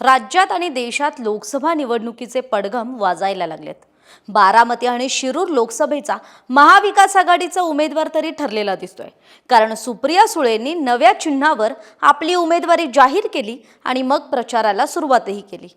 राज्यात आणि देशात लोकसभा निवडणुकीचे पडघम वाजायला लागलेत. बारामती आणि शिरूर लोकसभेचा महाविकास आघाडीचा उमेदवार तरी ठरलेला दिसतोय. कारण सुप्रिया सुळेंनी नव्या चिन्हावर आपली उमेदवारी जाहीर केली आणि मग प्रचाराला सुरुवातही केली.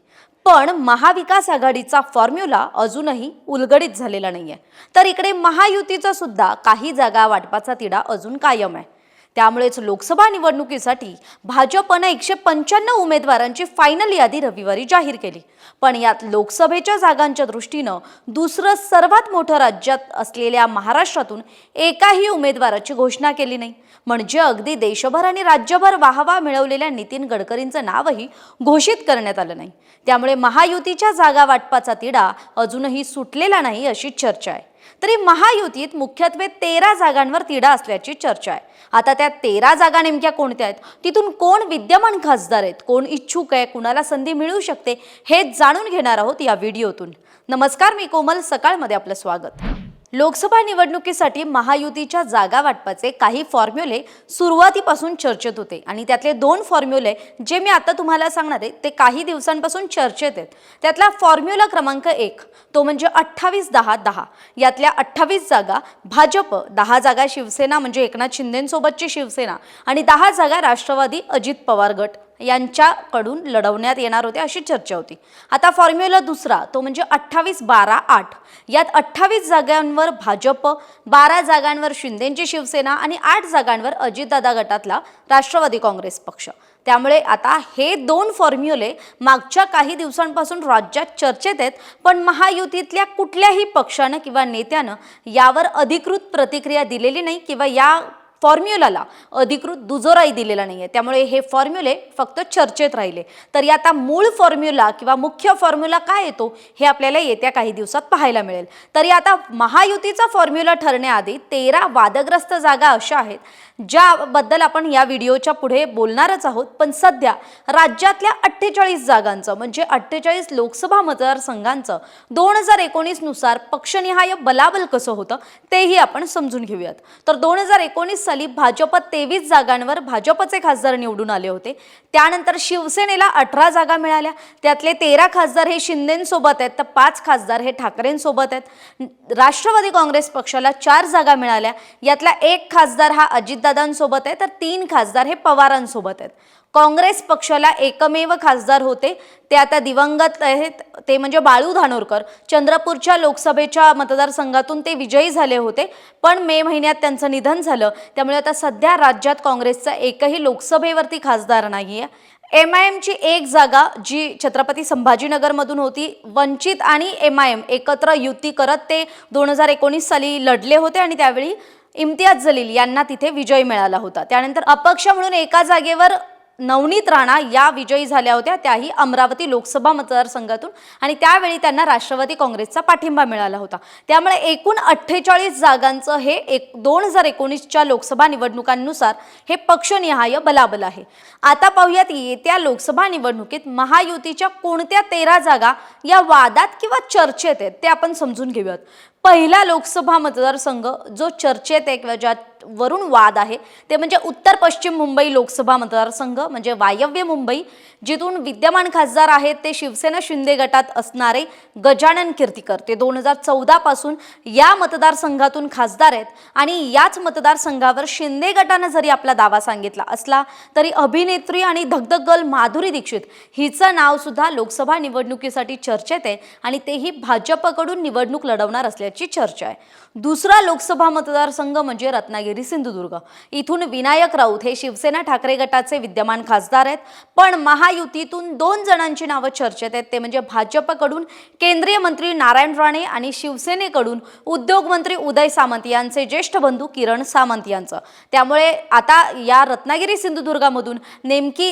पण महाविकास आघाडीचा फॉर्म्युला अजूनही उलगडीत झालेला नाहीये. तर इकडे महायुतीचा सुद्धा काही जागा वाटपाचा तिढा अजून कायम आहे. त्यामुळेच लोकसभा निवडणुकीसाठी भाजपनं एकशे पंच्याण्णव उमेदवारांची फायनल यादी रविवारी जाहीर केली. पण यात लोकसभेच्या जागांच्या दृष्टीनं दुसरं सर्वात मोठं राज्यात असलेल्या महाराष्ट्रातून एकाही उमेदवाराची घोषणा केली नाही. म्हणजे अगदी देशभर आणि राज्यभर वाहवा मिळवलेल्या नितीन गडकरींचं नावही घोषित करण्यात आलं नाही. त्यामुळे महायुतीच्या जागा वाटपाचा तिढा अजूनही सुटलेला नाही अशी चर्चा आहे. तरी महायुतीत मुख्यत्वे तेरा जागांवर तिढा असल्याची चर्चा आहे. आता त्या तेरा जागा नेमक्या कोणत्या आहेत? तिथून कोण विद्यमान खासदार आहेत? कोण इच्छुक आहे? कुणाला संधी मिळू शकते? हे जाणून घेणार आहोत या व्हिडिओतून. नमस्कार मी कोमल. सकाळमध्ये आपलं स्वागत. लोकसभा निवडणुकीसाठी महायुतीच्या जागा वाटपाचे काही फॉर्म्युले सुरुवातीपासून चर्चेत होते. आणि त्यातले दोन फॉर्म्युले जे मी आता तुम्हाला सांगणार आहे ते काही दिवसांपासून चर्चेत आहेत. त्यातला फॉर्म्युला क्रमांक एक तो म्हणजे अठ्ठावीस दहा दहा. यातल्या अठ्ठावीस जागा भाजप दहा जागा शिवसेना म्हणजे एकनाथ शिंदेसोबतची शिवसेना आणि दहा जागा राष्ट्रवादी अजित पवार गट. यांच्याकडून लढवण्यात येणार होते अशी चर्चा होती. आता फॉर्म्युला दुसरा तो म्हणजे अठ्ठावीस बारा आठ. यात अठ्ठावीस जागांवर भाजप बारा जागांवर शिंदेची शिवसेना आणि आठ जागांवर अजितदादा गटातला राष्ट्रवादी काँग्रेस पक्ष. त्यामुळे आता हे दोन फॉर्म्युले मागच्या काही दिवसांपासून राज्यात चर्चेत आहेत पण महायुतीतल्या कुठल्याही पक्षानं किंवा नेत्यानं यावर अधिकृत प्रतिक्रिया दिलेली नाही किंवा या फॉर्म्युलाला अधिकृत दुजोराही दिलेला नाही आहे त्यामुळे हे फॉर्म्युले फक्त चर्चेत राहिले. तरी आता मूळ फॉर्म्युला किंवा मुख्य फॉर्म्युला काय येतो हे आपल्याला येत्या काही दिवसात पाहायला मिळेल. तरी आता महायुतीचा फॉर्म्युला ठरण्याआधी तेरा वादग्रस्त जागा अशा आहेत ज्याबद्दल आपण या व्हिडिओच्या पुढे बोलणारच आहोत. पण सध्या राज्यातल्या अठ्ठेचाळीस जागांचं म्हणजे अठ्ठेचाळीस लोकसभा मतदारसंघांचं दोन हजार एकोणीसनुसार पक्षनिहाय बलाबल कसं होतं तेही आपण समजून घेऊयात. तर दोन हजार एकोणीस साली भाजप तेवीस जागांवर भाजपचे खासदार निवडून आले होते. त्यानंतर शिवसेनेला अठरा जागा मिळाल्या. त्यातले तेरा खासदार हे शिंदेसोबत आहेत. तर पाच खासदार हे ठाकरेंसोबत आहेत. राष्ट्रवादी काँग्रेस पक्षाला चार जागा मिळाल्या. यातला एक खासदार हा अजितदादांसोबत आहे. तर तीन खासदार हे पवारांसोबत आहेत. काँग्रेस पक्षाला एकमेव खासदार होते. ते आता दिवंगत आहेत. ते म्हणजे बाळू धानोरकर. चंद्रपूरच्या लोकसभेच्या मतदारसंघातून ते विजयी झाले होते. पण मे महिन्यात त्यांचं निधन झालं. त्यामुळे आता सध्या राज्यात काँग्रेसचा एकही लोकसभेवरती खासदार नाही आहे एम आय एमची एक जागा जी छत्रपती संभाजीनगरमधून होती वंचित आणि एम आय एम एकत्र युती करत ते दोन हजार एकोणीस साली लढले होते आणि त्यावेळी इम्तियाज जलील यांना तिथे विजय मिळाला होता. त्यानंतर अपक्ष म्हणून एका जागेवर नवनीत राणा या विजयी झाल्या होत्या. त्याही अमरावती लोकसभा मतदारसंघातून आणि त्यावेळी त्यांना राष्ट्रवादी काँग्रेसचा पाठिंबा मिळाला होता. त्यामुळे एकूण अठ्ठेचाळीस जागांचं हे एक दोन हजार एकोणीसच्या लोकसभा निवडणुकांनुसार हे पक्षनिहाय बलाबल आहे. आता पाहूयात येत्या लोकसभा निवडणुकीत महायुतीच्या कोणत्या तेरा जागा या वादात किंवा चर्चेत आहेत ते आपण समजून घेऊयात. पहिला लोकसभा मतदारसंघ जो चर्चेत आहे किंवा ज्या वरून वाद आहे. ते म्हणजे उत्तर पश्चिम मुंबई लोकसभा मतदारसंघ म्हणजे वायव्य मुंबई जिथून विद्यमान खासदार आहेत ते शिवसेना शिंदे गटात असणारे गजानन कीर्तीकर. ते दोन हजार चौदापासून या मतदारसंघातून खासदार आहेत आणि याच मतदारसंघावर शिंदे गटानं जरी आपला दावा सांगितला असला तरी अभिनेत्री आणि धगधग गर्ल माधुरी दीक्षित हिचं नाव सुद्धा लोकसभा निवडणुकीसाठी चर्चेत आहे आणि तेही भाजपकडून निवडणूक लढवणार असल्याची चर्चा आहे. दुसरा लोकसभा मतदारसंघ म्हणजे रत्नागिरी. सिंधुदुर्ग. इथून विनायक राऊत हे शिवसेना ठाकरे गटाचे विद्यमान खासदार आहेत. पण महायुतीतून दोन जणांची नावं चर्चेत आहेत. ते म्हणजे भाजपकडून केंद्रीय मंत्री नारायण राणे आणि शिवसेनेकडून उद्योग मंत्री उदय सामंत यांचे ज्येष्ठ बंधू किरण सामंत यांचं. त्यामुळे आता या रत्नागिरी सिंधुदुर्गामधून नेमकी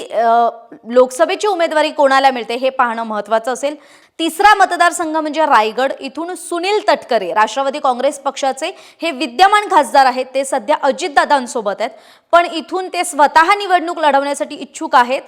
लोकसभेची उमेदवारी कोणाला मिळते हे पाहणं महत्त्वाचं असेल. तिसरा मतदारसंघ म्हणजे रायगड. इथून सुनील तटकरे राष्ट्रवादी काँग्रेस पक्षाचे हे विद्यमान खासदार आहेत. ते सध्या अजितदादांसोबत आहेत. पण इथून ते स्वतः निवडणूक लढवण्यासाठी इच्छुक आहेत.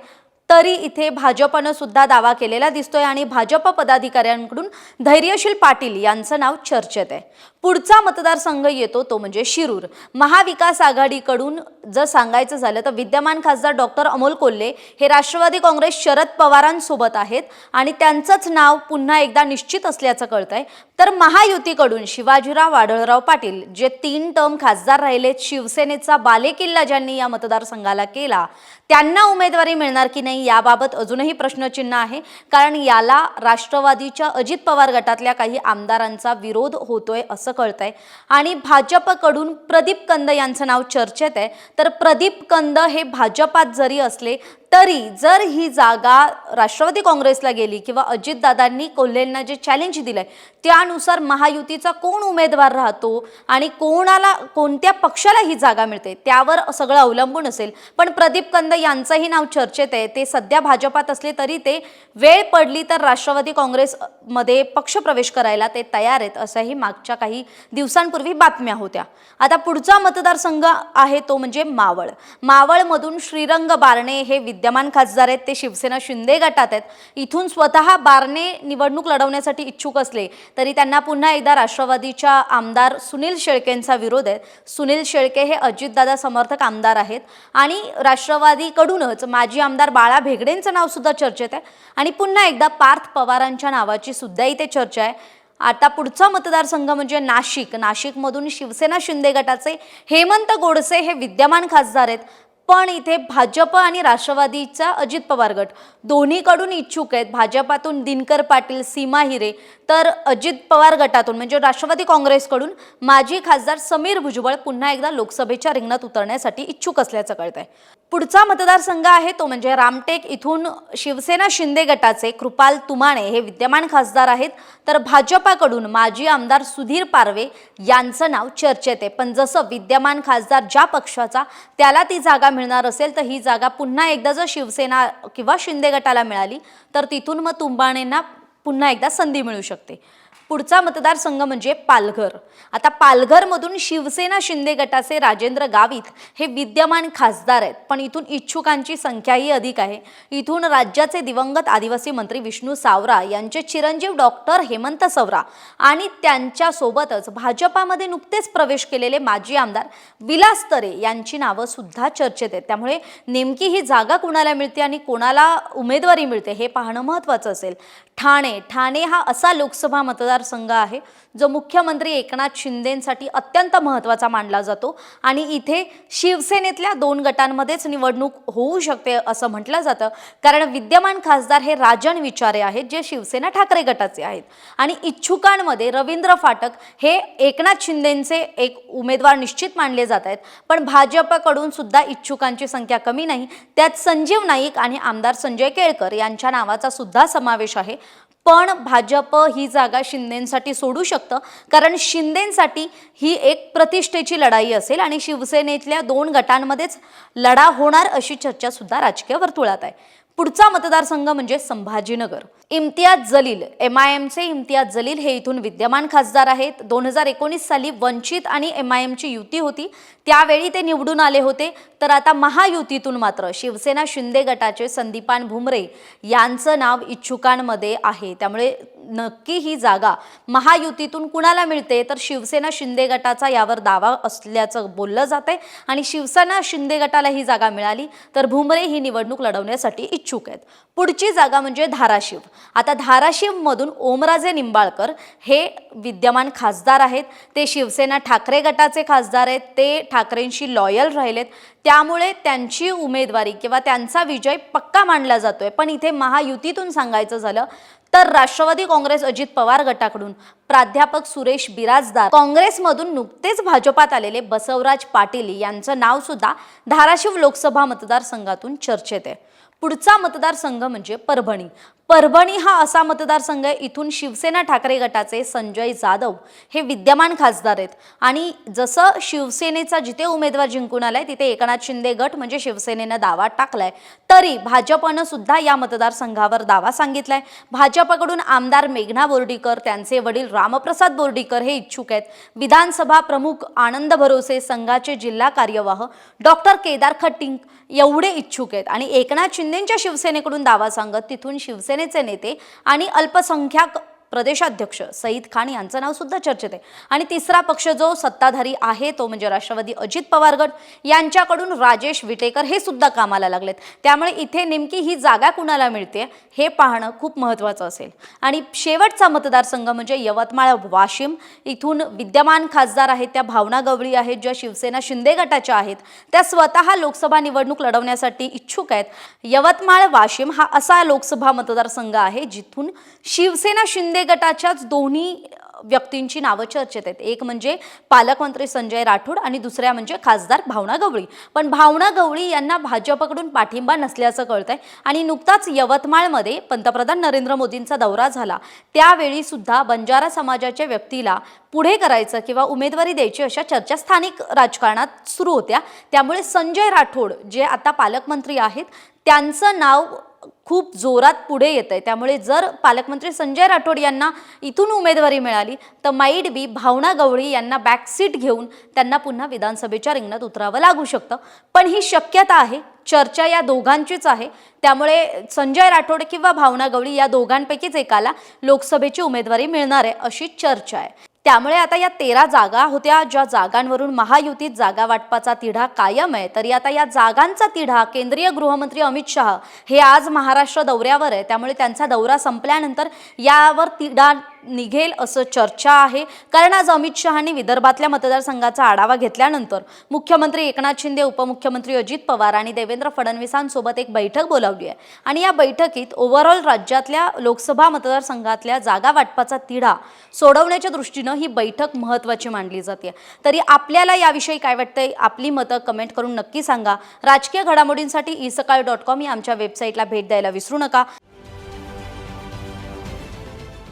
तरी इथे भाजपनं सुद्धा दावा केलेला दिसतोय आणि भाजप पदाधिकाऱ्यांकडून धैर्यशील पाटील यांचं नाव चर्चेत आहे. पुढचा मतदारसंघ येतो तो म्हणजे शिरूर. महाविकास आघाडीकडून जर सांगायचं झालं तर विद्यमान खासदार डॉक्टर अमोल कोल्हे हे राष्ट्रवादी काँग्रेस शरद पवारांसोबत आहेत आणि त्यांचंच नाव पुन्हा एकदा निश्चित असल्याचं कळतंय. तर महायुतीकडून शिवाजीराव आढळराव पाटील जे तीन टर्म खासदार राहिलेत शिवसेनेचा बालेकिल्ला ज्यांनी या मतदारसंघाला केला त्यांना उमेदवारी मिळणार की नाही याबाबत अजूनही प्रश्नचिन्ह आहे. कारण याला राष्ट्रवादीच्या अजित पवार गटातल्या काही आमदारांचा विरोध होतोय असं कळत आहे आणि भाजपकडून प्रदीप कंद यांचं नाव चर्चेत आहे. तर प्रदीप कंद हे भाजपात जरी असले तरी जर ही जागा राष्ट्रवादी काँग्रेसला गेली किंवा अजितदादांनी कोल्हेंना जे चॅलेंज दिलंय त्यानुसार महायुतीचा कोण उमेदवार राहतो आणि कोणाला कोणत्या पक्षाला ही जागा मिळते त्यावर सगळं अवलंबून असेल. पण प्रदीप कंद यांचंही नाव चर्चेत आहे. ते सध्या भाजपात असले तरी ते वेळ पडली तर राष्ट्रवादी काँग्रेसमध्ये पक्षप्रवेश करायला ते तयार आहेत असंही मागच्या काही दिवसांपूर्वी बातम्या होत्या. आता पुढचा मतदारसंघ आहे तो म्हणजे मावळ. मावळमधून श्रीरंग बारणे हे विद्यमान खासदार आहेत ते शिवसेना शिंदे गटात आहेत. इथून स्वतः बारणे निवडणूक लढवण्यासाठी इच्छुक असले तरी त्यांना पुन्हा एकदा राष्ट्रवादीच्या आमदार सुनील शेळकेंचा विरोध आहे. सुनील शेळके हे अजितदादा समर्थक आमदार आहेत आणि राष्ट्रवादीकडूनच माजी आमदार बाळा भेगडेंचं नाव सुद्धा चर्चेत आहे. आणि पुन्हा एकदा पार्थ पवारांच्या नावाची सुद्धा इथे चर्चा आहे. आता पुढचा मतदारसंघ म्हणजे नाशिक. नाशिकमधून शिवसेना शिंदे गटाचे हेमंत गोडसे हे विद्यमान खासदार आहेत. पण इथे भाजप आणि राष्ट्रवादीचा अजित पवार गट. दोन्हीकडून इच्छुक आहेत. भाजपातून दिनकर पाटील सीमा हिरे. तर अजित पवार गटातून म्हणजे राष्ट्रवादी काँग्रेसकडून माजी खासदार समीर भुजबळ पुन्हा एकदा लोकसभेच्या रिंगणात उतरण्यासाठी इच्छुक असल्याचं कळत आहे पुढचा मतदारसंघ आहे तो म्हणजे रामटेक. इथून शिवसेना शिंदे गटाचे कृपाल तुमाणे हे विद्यमान खासदार आहेत. तर भाजपाकडून माजी आमदार सुधीर पारवे यांचं नाव चर्चेत आहे. पण जसं विद्यमान खासदार ज्या पक्षाचा त्याला ती जागा मिळणार असेल तर ही जागा पुन्हा एकदा जर शिवसेना किंवा शिंदे गटाला मिळाली तर तिथून मग तुंबाणेंना पुन्हा एकदा संधी मिळू शकते. पुढचा मतदारसंघ म्हणजे पालघर. आता पालघरमधून शिवसेना शिंदे गटाचे राजेंद्र गावित हे विद्यमान खासदार आहेत. पण इथून इच्छुकांची संख्याही अधिक आहे. इथून राज्याचे दिवंगत आदिवासी मंत्री विष्णू सावरा यांचे चिरंजीव डॉक्टर हेमंत सवरा आणि त्यांच्यासोबतच भाजपामध्ये नुकतेच प्रवेश केलेले माजी आमदार विलास तरे यांची नावं सुद्धा चर्चेत आहेत. त्यामुळे नेमकी ही जागा कुणाला मिळते आणि कोणाला उमेदवारी मिळते हे पाहणं महत्त्वाचं असेल. ठाणे. ठाणे हा असा लोकसभा मतदारसंघ आहे जो मुख्यमंत्री एकनाथ शिंदेंसाठी अत्यंत महत्त्वाचा मानला जातो आणि इथे शिवसेनेतल्या दोन गटांमध्येच निवडणूक होऊ शकते असं म्हटलं जातं. कारण विद्यमान खासदार हे राजन विचारे आहेत जे शिवसेना ठाकरे गटाचे आहेत. आणि इच्छुकांमध्ये रवींद्र फाटक हे एकनाथ शिंदेंचे एक उमेदवार निश्चित मानले जात आहेत. पण भाजपकडून सुद्धा इच्छुकांची संख्या कमी नाही. त्यात संजीव नाईक आणि आमदार संजय केळकर यांच्या नावाचा सुद्धा समावेश आहे. पण भाजप ही जागा शिंदेंसाठी सोडू शकतं कारण शिंदेंसाठी ही एक प्रतिष्ठेची लढाई असेल आणि शिवसेनेतल्या दोन गटांमध्येच लढा होणार अशी चर्चा सुद्धा राजकीय वर्तुळात आहे. पुढचा मतदारसंघ म्हणजे संभाजीनगर. इम्तियाज जलील एम आय एमचे इम्तियाज जलील हे इथून विद्यमान खासदार आहेत. दोन हजार एकोणीस साली वंचित आणि एम आय एमची युती होती. त्यावेळी ते निवडून आले होते. तर आता महायुतीतून मात्र शिवसेना शिंदे गटाचे संदीपान भुमरे यांचं नाव इच्छुकांमध्ये आहे. त्यामुळे नक्की ही जागा महायुतीतून कुणाला मिळते? तर शिवसेना शिंदे गटाचा यावर दावा असल्याचं बोललं जात आहे आणि शिवसेना शिंदे गटाला ही जागा मिळाली. तर भुमरे ही निवडणूक लढवण्यासाठी इच्छुक आहेत. पुढची जागा म्हणजे धाराशिव. आता धाराशिवमधून ओमराजे निंबाळकर हे विद्यमान खासदार आहेत. ते शिवसेना ठाकरे गटाचे खासदार आहेत. ते ठाकरेंशी लॉयल राहिलेत. त्यामुळे त्यांची उमेदवारी किंवा त्यांचा विजय पक्का मानला जातोय. पण इथे महायुतीतून सांगायचं झालं तर राष्ट्रवादी काँग्रेस अजित पवार गटाकडून प्राध्यापक सुरेश बिराजदार. काँग्रेसमधून नुकतेच भाजपात आलेले बसवराज पाटील यांचं नाव सुद्धा धाराशिव लोकसभा मतदारसंघातून चर्चेत आहे. पुढचा मतदारसंघ म्हणजे परभणी. परभणी हा असा मतदारसंघ आहे इथून शिवसेना ठाकरे गटाचे संजय जाधव हे विद्यमान खासदार आहेत. आणि जसं शिवसेनेचा जिथे उमेदवार जिंकून आलाय तिथे एकनाथ शिंदे गट म्हणजे शिवसेनेनं दावा टाकलाय तरी भाजपनं सुद्धा या मतदारसंघावर दावा सांगितलाय. भाजपकडून आमदार मेघना बोर्डीकर त्यांचे वडील रामप्रसाद बोर्डीकर हे इच्छुक आहेत. विधानसभा प्रमुख आनंद भरोसे संघाचे जिल्हा कार्यवाह डॉक्टर केदार खट्टिंग एवढे इच्छुक आहेत. आणि एकनाथ शिंदेच्या शिवसेनेकडून दावा सांगत तिथून शिवसेना शिवसेनेचे नेते आणि अल्पसंख्याक प्रदेशाध्यक्ष सईद खान यांचं नाव सुद्धा चर्चेत आहे. आणि तिसरा पक्ष जो सत्ताधारी आहे तो म्हणजे राष्ट्रवादी अजित पवार गट यांच्याकडून राजेश विटेकर हे सुद्धा कामाला लागलेत. त्यामुळे इथे नेमकी ही जागा कुणाला मिळते हे पाहणं खूप महत्त्वाचं असेल. आणि शेवटचा मतदारसंघ म्हणजे यवतमाळ वाशिम. इथून विद्यमान खासदार आहेत त्या भावना गवळी आहेत ज्या शिवसेना शिंदे गटाच्या आहेत. त्या स्वतः लोकसभा निवडणूक लढवण्यासाठी इच्छुक आहेत. यवतमाळ वाशिम हा असा लोकसभा मतदारसंघ आहे जिथून शिवसेना शिंदे गटाच्याच दोन्ही व्यक्तींची नावं चर्चेत आहेत. एक म्हणजे पालकमंत्री संजय राठोड आणि दुसऱ्या म्हणजे खासदार भावना गवळी. पण भावना गवळी यांना भाजपकडून पाठिंबा नसल्याचं कळतंय आणि नुकताच यवतमाळमध्ये पंतप्रधान नरेंद्र मोदींचा दौरा झाला. त्यावेळी सुद्धा बंजारा समाजाच्या व्यक्तीला पुढे करायचं किंवा उमेदवारी द्यायची अशा चर्चा स्थानिक राजकारणात सुरू होत्या. त्यामुळे संजय राठोड जे आता पालकमंत्री आहेत त्यांचं नाव खूप जोरात पुढे येत आहे त्यामुळे जर पालकमंत्री संजय राठोड यांना इथून उमेदवारी मिळाली तर माईड बी भावना गवळी यांना बॅकसीट घेऊन त्यांना पुन्हा विधानसभेच्या रिंगणात उतरावं लागू शकतं. पण ही शक्यता आहे चर्चा या दोघांचीच आहे. त्यामुळे संजय राठोड किंवा भावना गवळी या दोघांपैकीच एकाला लोकसभेची उमेदवारी मिळणार आहे अशी चर्चा आहे. त्यामुळे आता या तेरा जागा होत्या ज्या जागांवरून महायुतीत जागा वाटपाचा तिढा कायम आहे. तरी आता या जागांचा तिढा केंद्रीय गृहमंत्री अमित शहा हे आज महाराष्ट्र दौऱ्यावर आहे. त्यामुळे त्यांचा दौरा संपल्यानंतर यावर तिढा निघेल असं चर्चा आहे. कारण आज अमित शहानी विदर्भातल्या मतदारसंघाचा आढावा घेतल्यानंतर मुख्यमंत्री एकनाथ शिंदे उपमुख्यमंत्री अजित पवार आणि देवेंद्र फडणवीसांसोबत एक बैठक बोलावली आहे. आणि या बैठकीत ओव्हरऑल राज्यातल्या लोकसभा मतदारसंघातल्या जागा वाटपाचा तिढा सोडवण्याच्या दृष्टीनं ही बैठक महत्त्वाची मानली जाते. तरी आपल्याला याविषयी काय वाटतंय? आपली मतं कमेंट करून नक्की सांगा. राजकीय घडामोडींसाठी ई सकाळ डॉट कॉम या आमच्या वेबसाईटला भेट द्यायला विसरू नका.